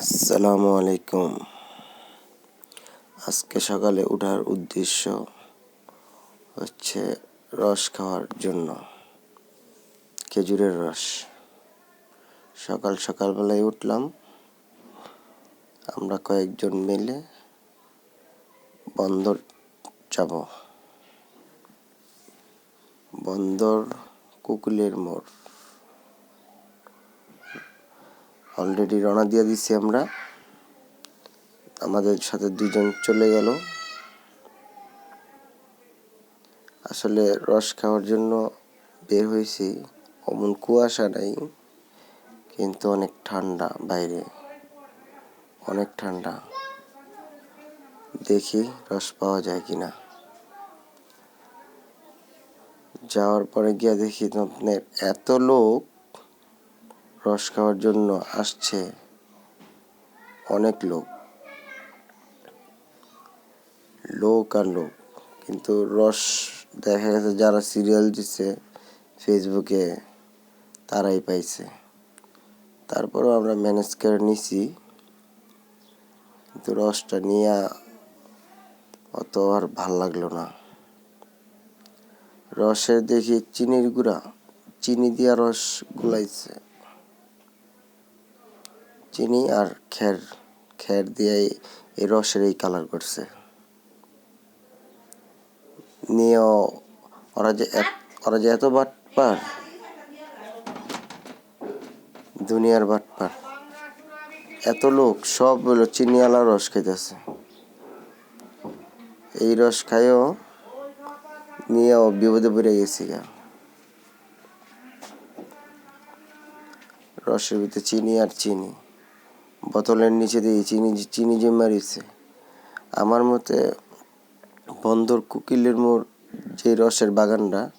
আসসালামু আলাইকুম। আজকে সকালে ওঠার উদ্দেশ্য হচ্ছে রস খাওয়ার জন্য, খেজুরের রস। সকাল সকালবেলায় উঠলাম, আমরা কয়েকজন মিলে বন্দর যাব। বন্দর কুকুলের মোড়। অলরেডি রওনা দিয়ে দিচ্ছি আমরা। আমাদের সাথে দুজন চলে গেল। আসলে রস খাওয়ার জন্য বের হয়েছি। অমন কুয়াশা নাই, কিন্তু অনেক ঠান্ডা বাইরে। অনেক ঠান্ডা। দেখি রস পাওয়া যায় কিনা। যাওয়ার পরে গিয়ে দেখি আপনার এত লোক রস খাওয়ার জন্য আসছে অনেক লোক। লোক আর লোক। কিন্তু রস দেখা গেছে যারা সিরিয়াল দিচ্ছে ফেসবুকে তারাই পাইছে। তারপরও আমরা ম্যানেজ করে নিছি। কিন্তু রসটা নিয়ে অত আর ভালো লাগল না। রসের দেখি চিনির গুঁড়া, চিনি দিয়া রস গুলাইছে। চিনি আর খের খের দিয়ে এই রসের এই কালার করছে। নিয়েও, ওরা যে ওরা যে এত বাটপার, দুনিয়ার বাটপার, এত লোক সব হলো চিনিওয়ালা রস খাইতেছে। এই রস খাইও, নিয়েও বিপদে পড়ে গেছি গা। রসের ভিতরে চিনি আর চিনি। বোতলের নিচে দিয়ে চিনি চিনি যে মারিছে আমার মতে বন্দর কুকিলের মোড়, যে রসের বাগানটা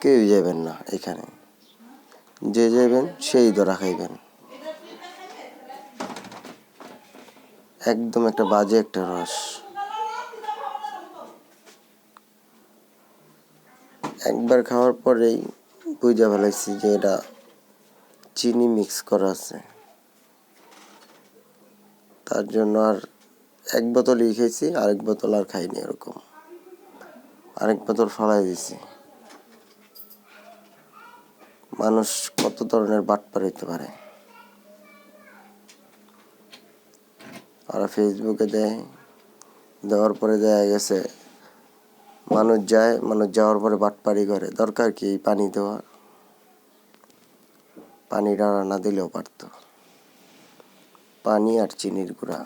কেউ যাবেন না এখানে। যে যাবেন সেই ধরা খাইবেন। একদম একটা বাজে একটা রস। একবার খাওয়ার পরেই বুঝা ফেলাইছি যে এটা চিনি মিক্স করা আছে। তার জন্য আর এক বোতলই খেয়েছি, আরেক বোতল আর খাইনি এরকম। আরেক বোতল ফলাই দিছি। মানুষ কত ধরনের বাটপার হইতে পারে? ফেসবুকে দেয়, দেওয়ার পরে দেখা গেছে, মানুষ যায়, মানুষ যাওয়ার পরে বাটপারি করে। দরকার কি পানি দেওয়া পানি ডানা না দিলেও পারতো। পানি আর চিনির গুঁড়া।